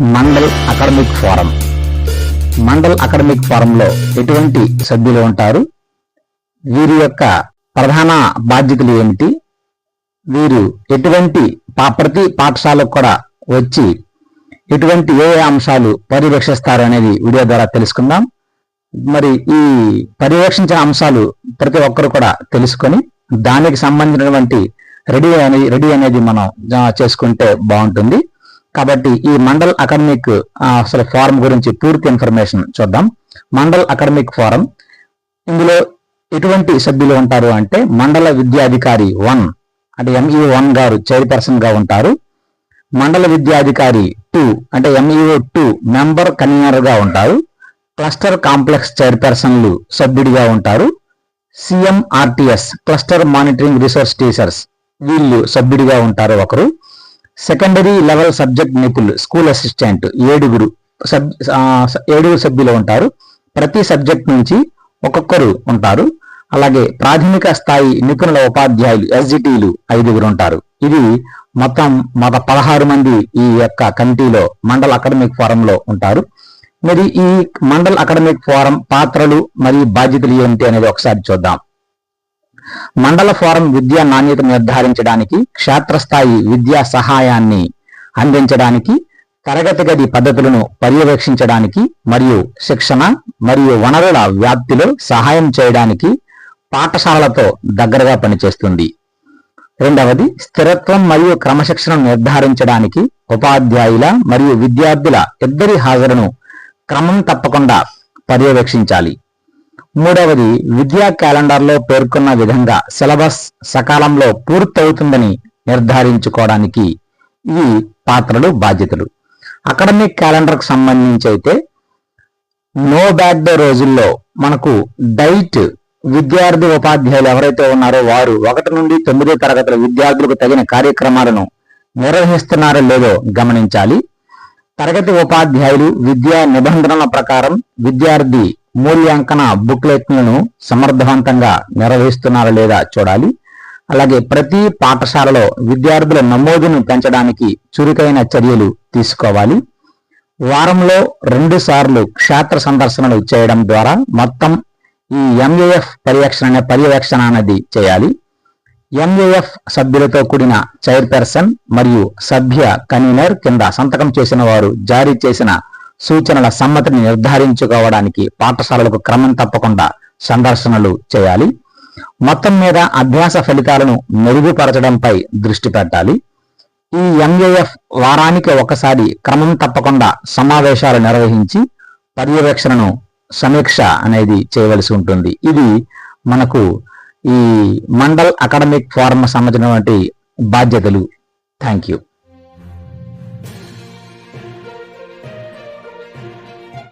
Mandal academic forum. Mandal academic ఫోరంలో ఎటువంటి సభ్యులు ఉంటారు? వీరి యొక్క ప్రధాన బాధ్యతలు ఏమిటి? వీరు ఎటువంటి పా- ప్రతి పాఠశాలకు కూడా వచ్చి ఎటువంటి ఏ ఏ అంశాలు పర్యవేక్షిస్తారు అనేది వీడియో ద్వారా తెలుసుకుందాం. మరి ఈ పర్యవేక్షించిన అంశాలు ప్రతి ఒక్కరు కూడా తెలుసుకొని దానికి సంబంధించినటువంటి రెడీ అనేది రెడీ అనేది మనం చేసుకుంటే బాగుంటుంది. కాబట్టి ఈ మండల్ అకాడమిక్ అసలు ఫారం గురించి పూర్తి ఇన్ఫర్మేషన్ చూద్దాం. Mandal academic form. ఇందులో ఎటువంటి సభ్యులు ఉంటారు అంటే మండల విద్యాధికారి వన్ అంటే ఎంఈఓ వన్ గారు చైర్పర్సన్గా ఉంటారు. మండల విద్యాధికారి టూ అంటే ఎంఈఓ టూ మెంబర్ కన్వీనర్గా ఉంటారు. క్లస్టర్ కాంప్లెక్స్ చైర్పర్సన్లు సభ్యుడిగా ఉంటారు. CMRTs cluster monitoring research teachers వీళ్ళు సభ్యుడిగా ఉంటారు ఒకరు. సెకండరీ లెవెల్ సబ్జెక్ట్ నిపుణులు స్కూల్ అసిస్టెంట్ ఏడుగురు సబ్ ఏడుగురు సభ్యులు ఉంటారు. ప్రతి సబ్జెక్ట్ నుంచి ఒక్కొక్కరు ఉంటారు. అలాగే ప్రాథమిక స్థాయి నిపుణుల ఉపాధ్యాయులు ఎస్జిటీలు ఐదుగురు ఉంటారు. ఇది మొత్తం మత పదహారు మంది ఈ యొక్క కమిటీలో మండల అకాడమిక్ ఫోరంలో ఉంటారు. మరి ఈ మండల్ అకాడమిక్ ఫోరం పాత్రలు మరియు బాధ్యతలు ఏంటి అనేది ఒకసారి చూద్దాం. మండల ఫోరం విద్యా నాణ్యత నిర్ధారించడానికి క్షేత్రస్థాయి విద్యా సహాయాన్ని అందించడానికి తరగతి గది పద్ధతులను పర్యవేక్షించడానికి మరియు శిక్షణ మరియు వనరుల వ్యాప్తిలో సహాయం చేయడానికి పాఠశాలలతో దగ్గరగా పనిచేస్తుంది. రెండవది స్థిరత్వం మరియు క్రమశిక్షణను నిర్ధారించడానికి ఉపాధ్యాయుల మరియు విద్యార్థుల ఇద్దరి హాజరును క్రమం తప్పకుండా పర్యవేక్షించాలి. మూడవది విద్యా క్యాలెండర్లో పేర్కొన్న విధంగా సిలబస్ సకాలంలో పూర్తవుతుందని నిర్ధారించుకోవడానికి ఇవి పాత్రలు బాధ్యతలు. అకాడమిక్ క్యాలెండర్కు సంబంధించి అయితే నో బ్యాక్ డే రోజుల్లో మనకు డైట్ విద్యార్థి ఉపాధ్యాయులు ఎవరైతే ఉన్నారో వారు ఒకటి నుండి తొమ్మిదో తరగతుల విద్యార్థులకు తగిన కార్యక్రమాలను నిర్వహిస్తున్నారో లేదో గమనించాలి. తరగతి ఉపాధ్యాయులు విద్యా నిబంధనల ప్రకారం విద్యార్థి మూల్యాంకన బుక్లెట్లను సమర్థవంతంగా నిర్వహిస్తున్నారా లేదా చూడాలి. అలాగే ప్రతి పాఠశాలలో విద్యార్థుల నమోదును పెంచడానికి చురుకైన చర్యలు తీసుకోవాలి. వారంలో రెండు సార్లు క్షేత్ర సందర్శనలు చేయడం ద్వారా మొత్తం ఈ ఎంఏఎఫ్ పర్యవేక్షణ పర్యవేక్షణ అనేది చేయాలి. ఎంఏఎఫ్ సభ్యులతో కూడిన చైర్పర్సన్ మరియు సభ్య కన్వీనర్ కింద సంతకం చేసిన వారు జారీ చేసిన సూచనల సమ్మతిని నిర్ధారించుకోవడానికి పాఠశాలలకు క్రమం తప్పకుండా సందర్శనలు చేయాలి. మొత్తం మీద అభ్యాస ఫలితాలను మెరుగుపరచడంపై దృష్టి పెట్టాలి. ఈ ఎంఏఎఫ్ వారానికి ఒకసారి క్రమం తప్పకుండా సమావేశాలు నిర్వహించి పర్యవేక్షణను సమీక్ష అనేది చేయవలసి ఉంటుంది. ఇది మనకు ఈ మండల్ అకాడమిక్ ఫోరం సంబంధించినటువంటి బాధ్యతలు. Thank you.